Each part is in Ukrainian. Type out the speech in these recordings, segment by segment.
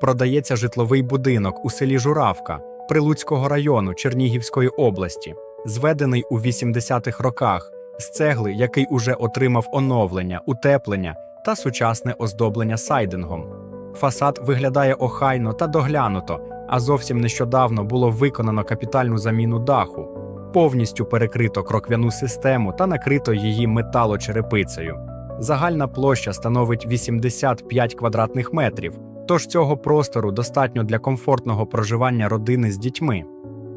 продається житловий будинок у селі Журавка Прилуцького району Чернігівської області, зведений у 80-х роках з цегли, який уже отримав оновлення, утеплення та сучасне оздоблення сайдингом. Фасад виглядає охайно та доглянуто, а зовсім нещодавно було виконано капітальну заміну даху, повністю перекрито кроквяну систему та накрито її металочерепицею. Загальна площа становить 85 квадратних метрів, тож цього простору достатньо для комфортного проживання родини з дітьми.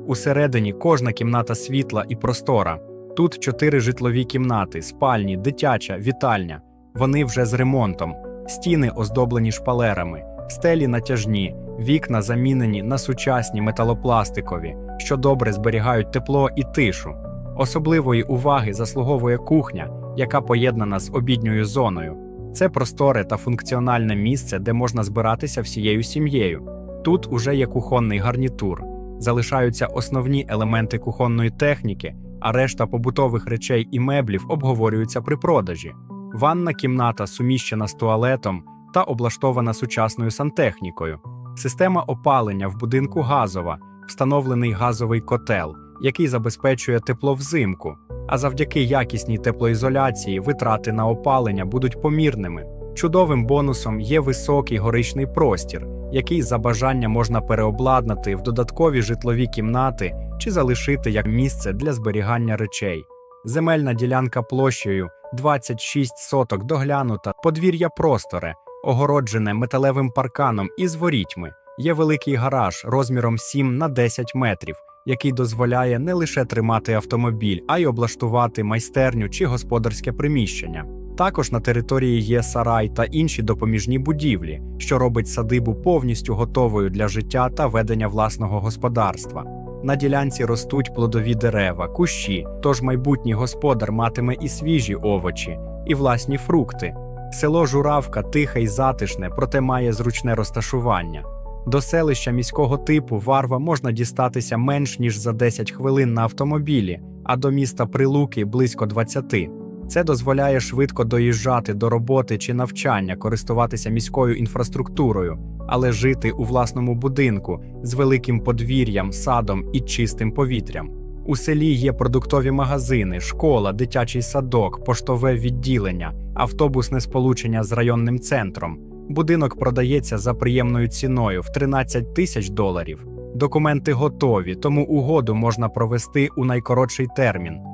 Усередині кожна кімната світла і простора. Тут чотири житлові кімнати, спальні, дитяча, вітальня. Вони вже з ремонтом, стіни оздоблені шпалерами, стелі натяжні, вікна замінені на сучасні металопластикові, що добре зберігають тепло і тишу. Особливої уваги заслуговує кухня, яка поєднана з обідньою зоною. Це просторе та функціональне місце, де можна збиратися всією сім'єю. Тут уже є кухонний гарнітур, залишаються основні елементи кухонної техніки, а решта побутових речей і меблів обговорюються при продажі. Ванна кімната суміщена з туалетом та облаштована сучасною сантехнікою. Система опалення в будинку газова, встановлений газовий котел, який забезпечує тепло взимку. А завдяки якісній теплоізоляції витрати на опалення будуть помірними. Чудовим бонусом є високий горичний простір, який за бажання можна переобладнати в додаткові житлові кімнати чи залишити як місце для зберігання речей. Земельна ділянка площею 26 соток доглянута, подвір'я просторе, огороджене металевим парканом із ворітьми. Є великий гараж розміром 7 на 10 метрів, який дозволяє не лише тримати автомобіль, а й облаштувати майстерню чи господарське приміщення. Також на території є сарай та інші допоміжні будівлі, що робить садибу повністю готовою для життя та ведення власного господарства. На ділянці ростуть плодові дерева, кущі, тож майбутній господар матиме і свіжі овочі, і власні фрукти. Село Журавка тихе й затишне, проте має зручне розташування. До селища міського типу Варва можна дістатися менш ніж за 10 хвилин на автомобілі, а до міста Прилуки близько 20. Це дозволяє швидко доїжджати до роботи чи навчання, користуватися міською інфраструктурою, але жити у власному будинку з великим подвір'ям, садом і чистим повітрям. У селі є продуктові магазини, школа, дитячий садок, поштове відділення, автобусне сполучення з районним центром. Будинок продається за приємною ціною в 13 тисяч доларів. Документи готові, тому угоду можна провести у найкоротший термін.